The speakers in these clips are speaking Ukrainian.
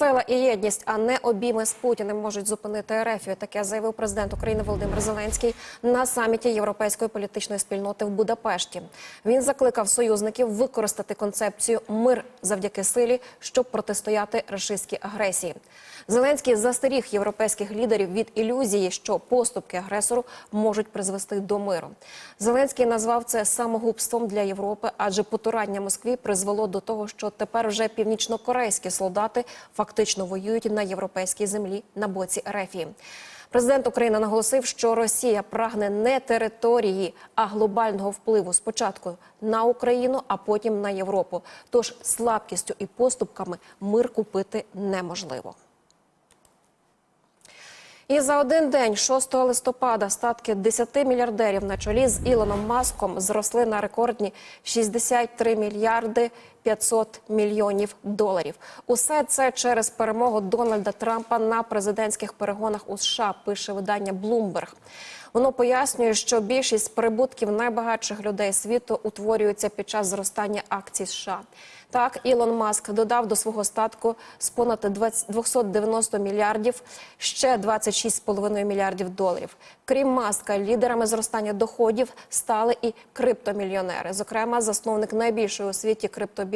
сила і єдність, а не обійми з Путіним можуть зупинити РФ. Таке заявив президент України Володимир Зеленський на саміті Європейської політичної спільноти в Будапешті. Він закликав союзників використати концепцію мир завдяки силі, щоб протистояти рашистській агресії. Зеленський застеріг європейських лідерів від ілюзії, що поступки агресору можуть призвести до миру. Зеленський назвав це самогубством для Європи, адже потурання Москві призвело до того, що тепер вже північнокорейські солдати фактично воюють на європейській землі на боці Ерефії. Президент України наголосив, що Росія прагне не території, а глобального впливу спочатку на Україну, а потім на Європу. Тож слабкістю і поступками мир купити неможливо. І за один день, 6 листопада, статки 10 мільярдерів на чолі з Ілоном Маском зросли на рекордні 63 мільярди 500 мільйонів доларів. Усе це через перемогу Дональда Трампа на президентських перегонах у США. Пише видання Bloomberg. Воно пояснює, що більшість прибутків найбагатших людей світу утворюється під час зростання акцій США. Так, Ілон Маск додав до свого статку з понад 20 290 мільярдів ще 26,5 мільярдів доларів. Крім Маска, лідерами зростання доходів стали і криптомільйонери. Зокрема, засновник найбільшої у світі криптобіржі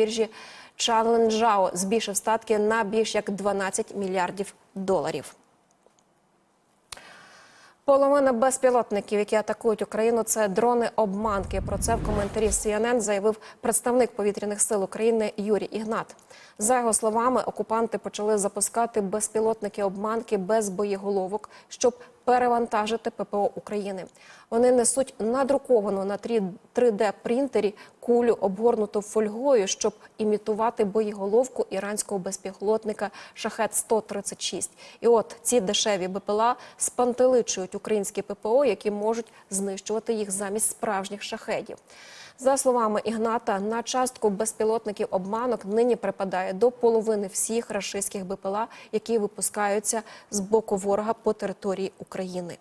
Чанлен Жао збільшив статки на більш як 12 мільярдів доларів. Половина безпілотників, які атакують Україну, це дрони-обманки. Про це в коментарі CNN заявив представник повітряних сил України Юрій Ігнат. За його словами, окупанти почали запускати безпілотники-обманки без боєголовок, щоб перевантажити ППО України. Вони несуть надруковану на 3D принтері кулю, обгорнуту фольгою, щоб імітувати боєголовку іранського безпілотника Шахет 136 І от ці дешеві БПЛА спантеличують українські ППО, які можуть знищувати їх замість справжніх шахедів. За словами Ігната, на частку безпілотників обманок нині припадає до половини всіх рашистських БПЛА, які випускаються з боку ворога по території України.